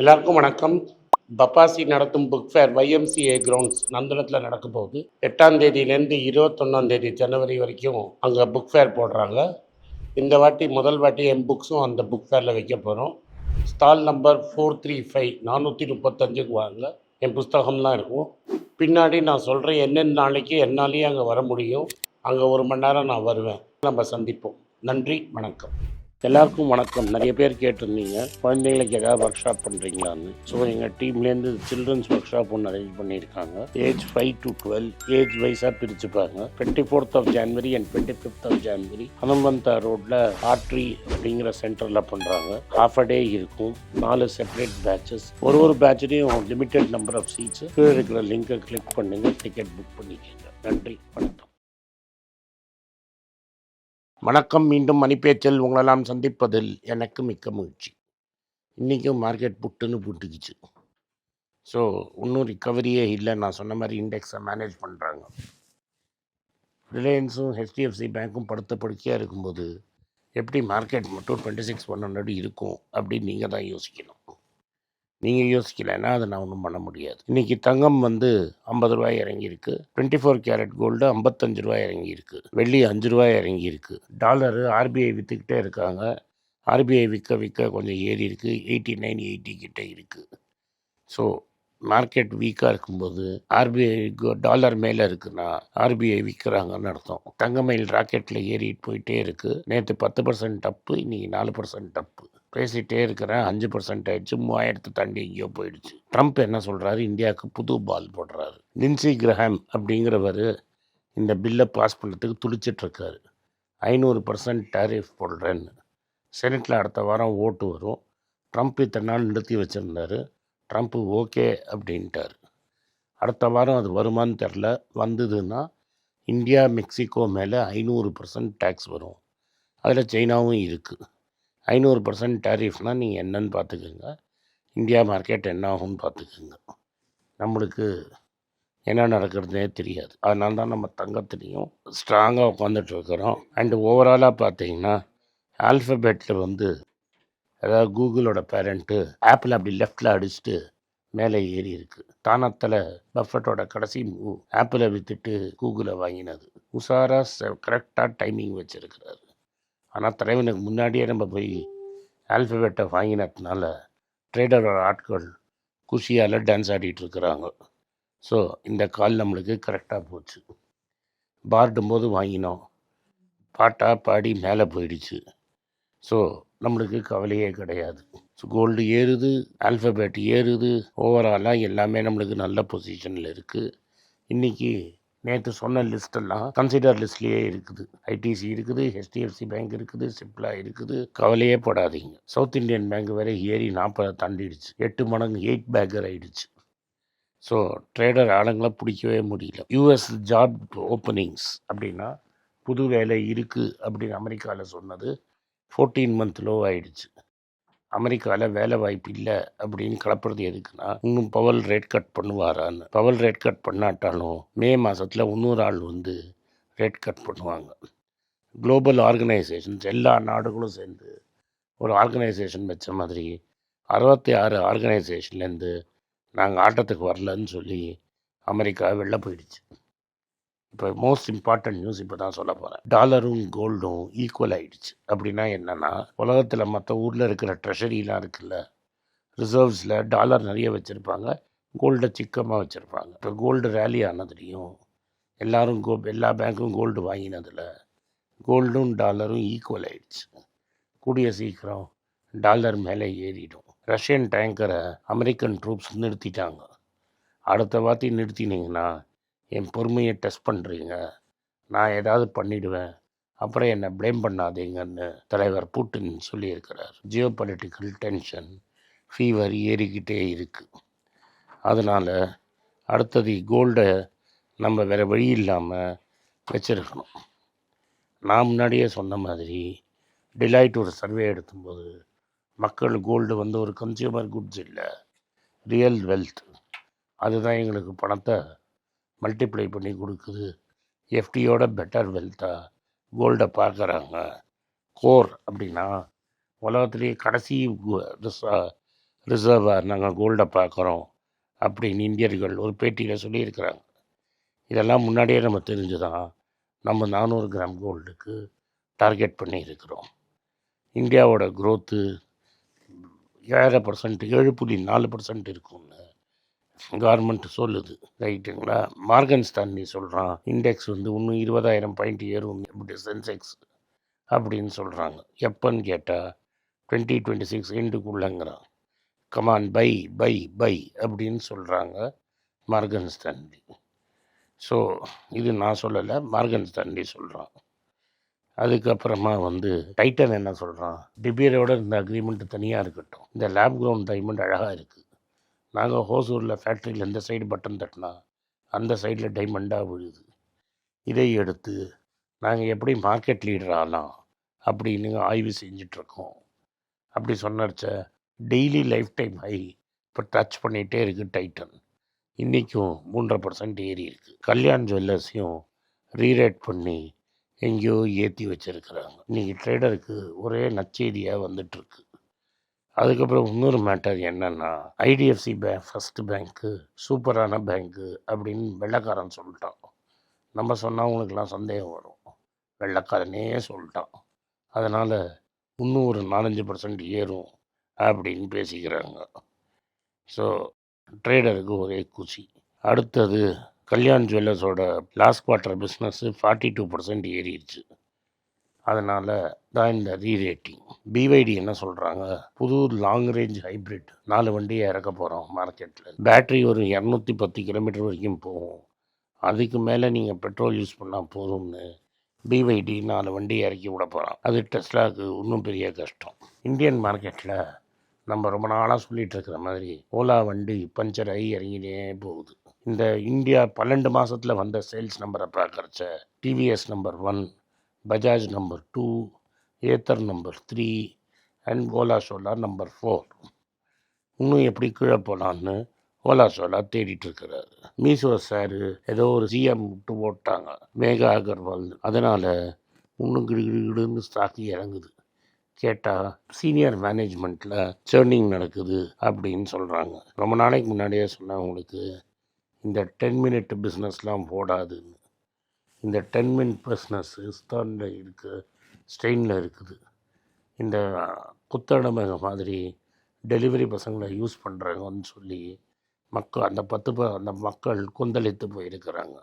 எல்லாருக்கும் வணக்கம். பப்பாசி நடத்தும் புக் ஃபேர் வைஎம்சிஏ கிரவுண்ட்ஸ் நந்தனத்தில் நடக்க போகுது. எட்டாம் தேதியிலேருந்து இருபத்தொன்னாம் தேதி ஜனவரி வரைக்கும் அங்கே புக் ஃபேர் போடுறாங்க. இந்த வாட்டி முதல் வாட்டி என் புக்ஸும் அந்த புக் ஃபேரில் வைக்க போகிறோம் stall number four three five நானூற்றி முப்பத்தஞ்சுக்கு வாங்க. என் புஸ்தகம்லாம் இருக்கும். பின்னாடி நான் சொல்கிறேன் என்னென்ன நாளைக்கு என்னாலேயே அங்கே வர முடியும். அங்கே ஒரு மணி நேரம் நான் வருவேன். நம்ம சந்திப்போம். நன்றி வணக்கம். எல்லாருக்கும் வணக்கம். நிறைய பேர் கேட்டிருந்தீங்க. குழந்தைங்களுக்கு ஏதாவது ஒர்க் ஷாப் பண்ணுறீங்களான்னு ஸோ எங்கள் டீம்லேருந்து சில்ட்ரன்ஸ் ஒர்க் ஷாப் ஒன்று அரேஞ்ச் பண்ணியிருக்காங்க. Age five to twelve age வைஸாக பிரிச்சுப்பாங்க. Twenty fourth of January and twenty fifth of January Hanumantha ரோட்டில் ஆர்ட்ரி அப்படிங்கிற சென்டரில் பண்ணுறாங்க ஹாஃப் அ டே இருக்கும். நாலு செப்பரேட் பேட்சஸ் ஒரு ஒரு பேட்ச்லேயும் லிமிட்டெட் நம்பர் ஆஃப் சீட்ஸ் கீழே இருக்கிற லிங்கை கிளிக் பண்ணுங்கள் டிக்கெட் புக் பண்ணிக்கோங்க. நன்றி. வணக்கம். வணக்கம் மீண்டும் மணிப்பேச்சல் உங்களெல்லாம் சந்திப்பதில் எனக்கு மிக்க மகிழ்ச்சி. இன்றைக்கும் மார்க்கெட் புட்டுன்னு புட்டுக்குச்சு. ஸோ இன்னும் ரிக்கவரியே இல்லை. நான் சொன்ன மாதிரி இண்டெக்ஸை மேனேஜ் பண்ணுறாங்க ரிலையன்ஸும் ஹெச்டிஎஃப்சி பேங்க்கும் படுத்த படுக்கையாக இருக்கும்போது எப்படி மார்க்கெட் மட்டும் டுவெண்ட்டி சிக்ஸ் ஒன் ஹண்ட்ரட் இருக்கும் அப்படின்னு நீங்கள் தான் யோசிக்கணும். நீங்கள் யோசிக்கலைன்னா அதை நான் ஒன்றும் பண்ண முடியாது. இன்றைக்கி தங்கம் வந்து ஐம்பது ரூபாய் இறங்கியிருக்கு. டுவெண்ட்டி ஃபோர் கேரட் கோல்டு ஐம்பத்தஞ்சு ரூபாய் இறங்கியிருக்கு. வெள்ளி அஞ்சு ரூபாய் இறங்கியிருக்கு. டாலரு ஆர்பிஐ விற்றுக்கிட்டே இருக்காங்க. ஆர்பிஐ விற்க விற்க கொஞ்சம் ஏறி இருக்குது எயிட்டி நைன் எயிட்டி கிட்டே இருக்குது ஸோ மார்க்கெட் வீக்காக இருக்கும்போது ஆர்பிஐ டாலர் மேலே இருக்குன்னா ஆர்பிஐ விற்கிறாங்கன்னு அர்த்தம். தங்கமயில் ராக்கெட்டில் ஏறிட்டு போயிட்டே இருக்குது நேற்று பத்து பர்சன்ட் டப்பு இன்னைக்கு நாலு பர்சன்ட் டப்பு பேசிகிட்டே இருக்கிறேன். அஞ்சு பர்சன்ட் ஆயிடுச்சு. மூவாயிரத்து தாண்டி எங்கேயோ போயிடுச்சு. ட்ரம்ப் என்ன சொல்கிறாரு இந்தியாவுக்கு புது பால் போடுறாரு. லின்சி கிரஹாம் அப்படிங்கிறவர் இந்த பில்லை பாஸ் பண்ணுறதுக்கு துடிச்சிட்ருக்காரு ஐநூறு பர்சன்ட் டேரிஃப் போடுறேன்னு. செனட்டில் அடுத்த வாரம் ஓட்டு வரும். ட்ரம்ப் இத்தனை நாள் நிறுத்தி வச்சுருந்தாரு. ட்ரம்ப்பு ஓகே அப்படின்ட்டார். அடுத்த வாரம் அது வருமான்னு தெரில. வந்ததுன்னா இந்தியா மெக்சிகோ மேலே ஐநூறு பர்சன்ட் டேக்ஸ் வரும். அதில் சைனாவும் இருக்குது ஐநூறு பர்சன்ட் டேரிஃப்னால் நீங்கள் என்னன்னு பார்த்துக்கோங்க. இந்தியா மார்க்கெட் என்ன ஆகும்னு பார்த்துக்கோங்க. நம்மளுக்கு என்ன நடக்கிறதுனே தெரியாது. அதனால தான் நம்ம தங்கத்துலேயும் ஸ்ட்ராங்காக உட்காந்துட்டு இருக்கிறோம் அண்டு ஓவராலாக பார்த்தீங்கன்னா ஆல்ஃபபெட்டில் வந்து அதாவது கூகுளோட பேரண்ட்டு ஆப்பிள் அப்படி லெஃப்டில் அடிச்சுட்டு மேலே ஏறி இருக்கு. தானத்தில் பஃபட்டோட கடைசி மூவ் ஆப்பிளை விற்றுட்டு கூகுளை வாங்கினது. உஷாராக கரெக்டாக டைமிங் வச்சுருக்கிறாரு. ஆனால் தலைவனுக்கு முன்னாடியே நம்ம போய் ஆல்ஃபபெட்டை வாங்கினதுனால ட்ரேடரோட ஆட்கள் குஷியால் டான்ஸ் ஆடிட்டு இருக்கிறாங்க. ஸோ இந்த கால் நம்மளுக்கு கரெக்டாக போச்சு. பார்டும் போது வாங்கினோம். பாட்டாக பாடி மேலே போயிடுச்சு. ஸோ நம்மளுக்கு கவலையே கிடையாது. ஸோ கோல்டு ஏறுது ஆல்ஃபபெட் ஏறுது ஓவராலாக எல்லாமே நம்மளுக்கு நல்ல பொசிஷனில் இருக்குது இன்றைக்கி நேற்று சொன்ன லிஸ்டெல்லாம் கன்சிடர் லிஸ்ட்லேயே இருக்குது. ஐடிசி இருக்குது ஹெச்டிஎஃப்சி பேங்க் இருக்குது சிப்லா இருக்குது. கவலையே படாதீங்க. சவுத் இந்தியன் பேங்க் வேற ஏறி நாற்பதை தாண்டிடுச்சு. எட்டு மடங்கு எயிட் பேக்கர் ஆயிடுச்சு. ஸோ ட்ரேடர் ஆளுங்களை பிடிக்கவே முடியல. யூஎஸ் ஜாப் ஓப்பனிங்ஸ் அப்படின்னா புது வேலை இருக்குது அப்படின்னு அமெரிக்காவில் சொன்னது. ஃபோர்டீன் மந்த் லோ ஆயிடுச்சு. அமெரிக்காவில் வேலை வாய்ப்பு இல்லை அப்படின்னு கலப்புறது எதுக்குன்னா இன்னும் பவல் ரேட் கட் பண்ணுவாரான்னு. பவல் ரேட் கட் பண்ணாட்டாலும் மே மாதத்தில் இன்னொரு ஆள் வந்து ரேட் கட் பண்ணுவாங்க. குளோபல் ஆர்கனைசேஷன்ஸ் எல்லா நாடுகளும் சேர்ந்து ஒரு ஆர்கனைசேஷன் வச்ச மாதிரி அறுபத்தி ஆறு ஆர்கனைசேஷன்லேருந்து நாங்கள் ஆட்டத்துக்கு வரலன்னு சொல்லி அமெரிக்கா வெளில போயிடுச்சு. இப்போ மோஸ்ட் இம்பார்ட்டன்ட் நியூஸ் இப்போ தான் சொல்ல போகிறேன் டாலரும் கோல்டும் ஈக்குவல் ஆகிடுச்சு அப்படின்னா என்னென்னா உலகத்தில் மற்ற ஊரில் இருக்கிற ட்ரெஷரிலாம் இருக்குல்ல ரிசர்வ்ஸில் டாலர் நிறைய வச்சுருப்பாங்க கோல்டை சிக்கமாக வச்சுருப்பாங்க. இப்போ கோல்டு ரேலி ஆனதுலேயும் எல்லோரும் கோ எல்லா பேங்க்கும் கோல்டு வாங்கினதில் கோல்டும் டாலரும் ஈக்குவல் ஆகிடுச்சு கூடிய சீக்கிரம் டாலர் மேலே ஏறிடும். ரஷ்யன் டேங்கரை அமெரிக்கன் ட்ரூப்ஸ் நிறுத்திட்டாங்க. அடுத்த வாட்டி நிறுத்தினீங்கன்னா என் பொறுமையை டெஸ்ட் பண்ணுறீங்க நான் ஏதாவது பண்ணிடுவேன். அப்புறம் என்னை ப்ளேம் பண்ணாதீங்கன்னு தலைவர் புட்டின் சொல்லியிருக்கிறார். ஜியோ பொலிட்டிக்கல் டென்ஷன் ஃபீவர் ஏறிக்கிட்டே இருக்குது அதனால் அடுத்தது கோல்டை நம்ம வேறு வழி இல்லாமல் வச்சுருக்கணும். நான் முன்னாடியே சொன்ன மாதிரி டிலைட் ஒரு சர்வே எடுக்கும்போது மக்கள் கோல்டு வந்து ஒரு கன்சியூமர் குட்ஸ் இல்லை ரியல் வெல்த் அதுதான் எங்களுக்கு பணத்தை மல்டிப்ளை பண்ணி கொடுக்குது. எஃப்டியோட பெட்டர் வெல்த்தாக கோல்டை பார்க்குறாங்க. கோர் அப்படின்னா உலகத்துலேயே கடைசி ரிசர்வாக நாங்கள் கோல்டை பார்க்குறோம் அப்படின்னு இந்தியர்கள் ஒரு பேட்டியில் சொல்லியிருக்கிறாங்க. இதெல்லாம் முன்னாடியே நம்ம தெரிஞ்சுதான். நம்ம நானூறு கிராம் கோல்டுக்கு டார்கெட் பண்ணியிருக்கிறோம். இந்தியாவோட க்ரோத்து ஏழரை பர்சன்ட் ஏழு புள்ளி நாலு பர்சன்ட் இருக்கும்னு. கவர்மெண்ட் சொல்லுது ரைட்டுங்களா மார்கன் ஸ்டான்லி சொல்கிறான் இண்டெக்ஸ் வந்து இன்னும் இருபதாயிரம் பாயிண்ட் ஏறும் இப்படி சென்செக்ஸ் அப்படின்னு சொல்கிறாங்க எப்போன்னு கேட்டால் டுவெண்ட்டி டுவெண்ட்டி சிக்ஸ் எண்டுக்குள்ளங்கிறான் கமான் பை பை பை அப்படின்னு சொல்கிறாங்க மார்கன் ஸ்டான்லி ஸோ இது நான் சொல்லலை மார்கன் ஸ்டான்லி சொல்கிறான் அதுக்கப்புறமா வந்து டைட்டன் என்ன சொல்கிறான் டிபியரோட இந்த அக்ரிமெண்ட் தனியாக இருக்கட்டும். இந்த லேப் க்ரௌண்ட் டைமண்ட் அழகாக இருக்குது நாங்கள் ஹோசூரில் ஃபேக்ட்ரியில் இந்த சைடு பட்டன் தட்டினா அந்த சைடில் டைமண்டாக விழுது. இதை எடுத்து நாங்கள் எப்படி மார்க்கெட் லீடர் ஆகலாம் அப்படின்னு ஆய்வு செஞ்சிட்ருக்கோம். அப்படி சொன்னச்ச டெய்லி லைஃப் டைம் ஹை இப்போ டச் பண்ணிகிட்டே இருக்குது டைட்டன் இன்றைக்கும் மூன்றரை பர்சன்ட் ஏறி இருக்குது கல்யாண் ஜுவல்லர்ஸையும் ரீரேட் பண்ணி எங்கேயோ ஏற்றி வச்சுருக்கிறாங்க. இன்றைக்கி ட்ரேடருக்கு ஒரே நச்செய்தியாக வந்துட்டுருக்கு அதுக்கப்புறம் இன்னொரு மேட்டர் என்னென்னா ஐடிஎஃப்சி பேங்க் ஃபஸ்ட்டு பேங்க்கு சூப்பரான பேங்க்கு அப்படின்னு வெள்ளக்காரன் சொல்லிட்டான். நம்ம சொன்னால் அவங்களுக்கெல்லாம் சந்தேகம் வரும். வெள்ளக்காரனே சொல்லிட்டான். அதனால் இன்னும் ஒரு நாலஞ்சு பர்சன்ட் ஏறும் அப்படின்னு பேசிக்கிறாங்க. ஸோ ட்ரேடருக்கு ஒரே குஷி அடுத்தது Kalyan ஜுவல்லர்ஸோட last quarter business forty two percent ஏறிடுச்சு. அதனால் தான் இந்த ரீரேட்டிங். பிவைடி என்ன சொல்கிறாங்க புது லாங் ரேஞ்ச் ஹைப்ரிட் நாலு வண்டியை இறக்க போகிறோம் மார்க்கெட்டில் பேட்ரி ஒரு இரநூத்தி பத்து கிலோமீட்டர் வரைக்கும் போகும். அதுக்கு மேலே நீங்கள் பெட்ரோல் யூஸ் பண்ணால் போதும்னு பிவைடி நாலு வண்டி இறக்கி விட போகிறோம் அது டெஸ்லாவுக்கு இன்னும் பெரிய கஷ்டம். இந்தியன் மார்க்கெட்டில் நம்ம ரொம்ப நாளாக சொல்லிகிட்டு இருக்கிற மாதிரி ஓலா வண்டி பஞ்சர் ஆகி இறங்கினே போகுது. இந்த இந்தியா பன்னெண்டு மாதத்தில் வந்த சேல்ஸ் நம்பரை பார்க்குறச்ச TVS number one Bajaj number two Ather number three and Ola chola number four. இன்னும் எப்படி கீழே போகலான்னு ஓலா சோலா தேடிட்டு இருக்கிறாரு மீசோ சார் ஏதோ ஒரு சிஎம் விட்டு போட்டாங்க மேகா அகர்வால். அதனால் இன்னும் கிடுகிடுன்னு ஸ்டாக்கு இறங்குது. கேட்டால் சீனியர் மேனேஜ்மெண்ட்டில் சேர்னிங் நடக்குது அப்படின்னு சொல்கிறாங்க ரொம்ப நாளைக்கு முன்னாடியே சொன்னேன் உங்களுக்கு இந்த டென் மினிட் பிஸ்னஸ்லாம் போடாதுன்னு. இந்த டென் மினிட் பிஸ்னஸ் இஸ்தானில் இருக்கு ஸ்ட்ரெயினில் இருக்குது. இந்த புத்தடமக மாதிரி டெலிவரி பசங்களை யூஸ் பண்ணுறாங்கன்னு சொல்லி மக்கள் அந்த பத்து ப அந்த மக்கள் கொந்தளித்து போயிருக்கிறாங்க.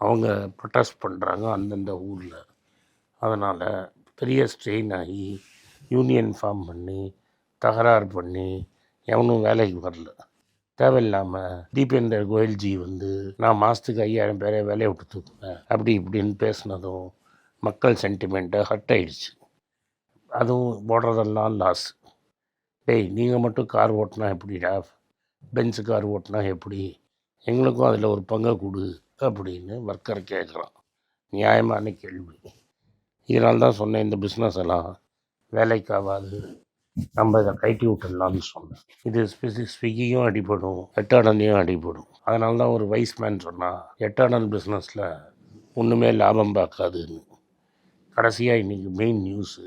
அவங்க ப்ரொட்டஸ்ட் பண்ணுறாங்க அந்தந்த ஊரில். அதனால் பெரிய ஸ்ட்ரெயின் ஆகி யூனியன் ஃபார்ம் பண்ணி தகராறு பண்ணி எவனும் வேலைக்கு வரல. தேவையில்லாமல் தீபேந்தர் கோயல்ஜி வந்து நான் மாதத்துக்கு ஐயாயிரம் பேரை வேலையை விட்டு தூக்குவேன். அப்படி இப்படின்னு பேசுனதும் மக்கள் சென்டிமெண்ட்டை ஹர்ட் ஆயிடுச்சு. அதுவும் ஓடுறதெல்லாம் லாஸ் டேய் நீங்கள் மட்டும் கார் ஓட்டினா எப்படிடா? பென்ஸு கார் ஓட்டினா எப்படி? எங்களுக்கும் அதில் ஒரு பங்கை கொடு அப்படின்னு ஒர்க்கர் கேட்குறான் நியாயமான கேள்வி. இதனால்தான் சொன்னேன் இந்த பிஸ்னஸ் எல்லாம் வேலைக்கு ஆகாது. நம்ம இதை கட்டி விட்டுடலாம்னு சொன்னேன். இது ஸ்பெசி ஸ்விக்கியும் அடிபடும் எட்டாடனையும் அடிபடும். அதனால தான் ஒரு வைஸ் மேன் சொன்னான் எட்டாடல் பிஸ்னஸில் ஒன்றுமே லாபம் பார்க்காதுன்னு. கடைசியாக இன்றைக்கி மெயின் நியூஸு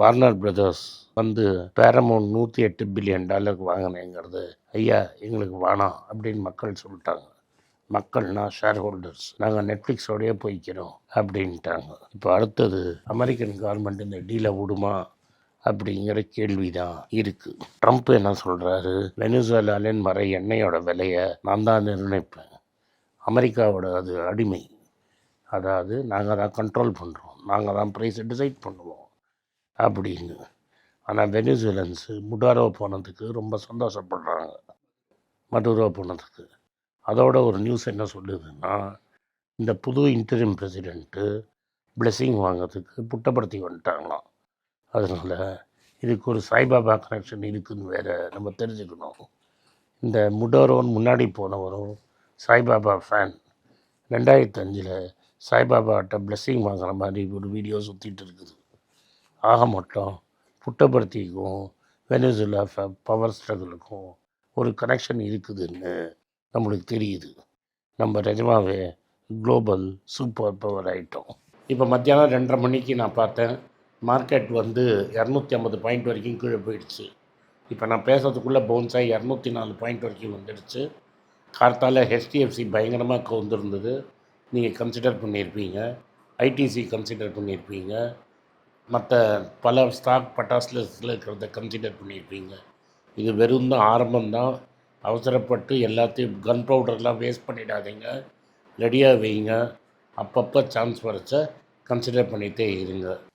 வார்னர் பிரதர்ஸ் வந்து பேரமௌண்ட் நூற்றி எட்டு பில்லியன் டாலருக்கு வாங்கினேங்கிறது ஐயா எங்களுக்கு வேணாம் அப்படின்னு மக்கள் சொல்லிட்டாங்க. மக்கள்னா ஷேர் ஹோல்டர்ஸ் நாங்கள் நெட்ஃப்ளிக்ஸோடயே போய்க்கிறோம் அப்படின்ட்டாங்க. இப்போ அடுத்தது அமெரிக்கன் கவர்மெண்ட் இந்த டீலை விடுமா? அப்படிங்கிற கேள்வி தான் இருக்குது ட்ரம்ப் என்ன சொல்கிறாரு வெனிசுவலாலின் வர எண்ணெயோட விலையை நான் தான் நிர்ணயிப்பேன். அமெரிக்காவோட அது அடிமை. அதாவது நாங்கள் தான் கண்ட்ரோல் பண்ணுறோம் நாங்கள் தான் ப்ரைஸை டிசைட் பண்ணுவோம். அப்படின்னு. ஆனால் வெனிசுலன்ஸு முடாரோ போனதுக்கு ரொம்ப சந்தோஷப்படுறாங்க. மடுரோ போனதுக்கு. அதோட ஒரு நியூஸ் என்ன சொல்லுதுன்னா இந்த புது இன்டரிம் பிரசிடெண்ட்டு பிளெஸ்ஸிங் வாங்கிறதுக்கு புட்டப்படுத்தி வந்துட்டாங்களாம். அதனால் இதுக்கு ஒரு சாய்பாபா கனெக்ஷன் இருக்குதுன்னு வேறு நம்ம தெரிஞ்சுக்கணும். இந்த முடோரோன் முன்னாடி போனவரும் சாய்பாபா ஃபேன் ரெண்டாயிரத்தி அஞ்சில் சாய்பாபாட்ட பிளெஸ்ஸிங் வாங்குற மாதிரி ஒரு வீடியோ சுற்றிட்டு இருக்குது. ஆக மொத்தம் புட்டபர்த்திக்கும் வெனிசுலா பவர் ஸ்ட்ரகிளுக்கும் ஒரு கனெக்ஷன் இருக்குதுன்னு நம்மளுக்கு தெரியுது. நம்ம நிஜமாவே குளோபல் சூப்பர் பவர் ஆகிட்டோம் இப்போ மத்தியானம் ரெண்டரை மணிக்கு நான் பார்த்தேன். மார்க்கெட் வந்து இரநூத்தி ஐம்பது பாயிண்ட் வரைக்கும் கீழே போயிடுச்சு. இப்போ நான் பேசுறதுக்குள்ளே பவுன்ஸாக இரநூத்தி நாலு பாயிண்ட் வரைக்கும் வந்துடுச்சு. கார்த்தால ஹெச்டிஎஃப்சி பயங்கரமாக கவுந்திருந்தது நீங்கள் கன்சிடர் பண்ணியிருப்பீங்க. ஐடிசி கன்சிடர் பண்ணியிருப்பீங்க. மற்ற பல ஸ்டாக் பட்டாஸ்லில் இருக்கிறத கன்சிடர் பண்ணியிருப்பீங்க. இது வெறும் தான் ஆரம்பம்தான் அவசரப்பட்டு எல்லாத்தையும் கன் பவுடர்லாம் வேஸ்ட் பண்ணிடாதீங்க. ரெடியாக வைங்க. அப்பப்போ சான்ஸ் வரைச்ச கன்சிடர் பண்ணிகிட்டே இருங்க.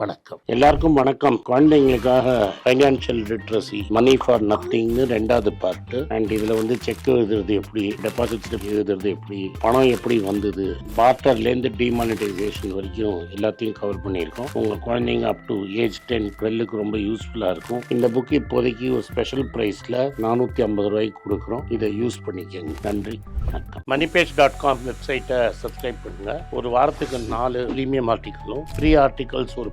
வணக்கம். எல்லாருக்கும் வணக்கம். குழந்தைங்களுக்காக ஃபைனான்ஷியல் லிட்ரஸி மணி ஃபார் நத்திங்னு ரெண்டாவது பார்ட்டு அண்ட் இதில் வந்து செக் எழுதுறது எப்படி டெபாசிட் எழுதுறது எப்படி பணம் எப்படி வந்தது பார்ட்டர்லேருந்து டிமானிட்டைசேஷன் வரைக்கும் எல்லாத்தையும் கவர் பண்ணியிருக்கோம். உங்கள் குழந்தைங்க அப் டு ஏஜ் டென் டுவெல்லுக்கு ரொம்ப யூஸ்ஃபுல்லாக இருக்கும். இந்த புக் இப்போதைக்கு ஒரு ஸ்பெஷல் ப்ரைஸில் நானூற்றி ஐம்பது ரூபாய்க்கு கொடுக்குறோம். இதை யூஸ் பண்ணிக்கோங்க. நன்றி. வணக்கம். மணிபேஜ் டாட் காம் வெப்சைட்டை சப்ஸ்கிரைப் பண்ணுங்கள் ஒரு வாரத்துக்கு நாலு ப்ரீமியம் ஆர்டிக்கலும் ஃப்ரீ ஆர்டிகல்ஸ் ஒரு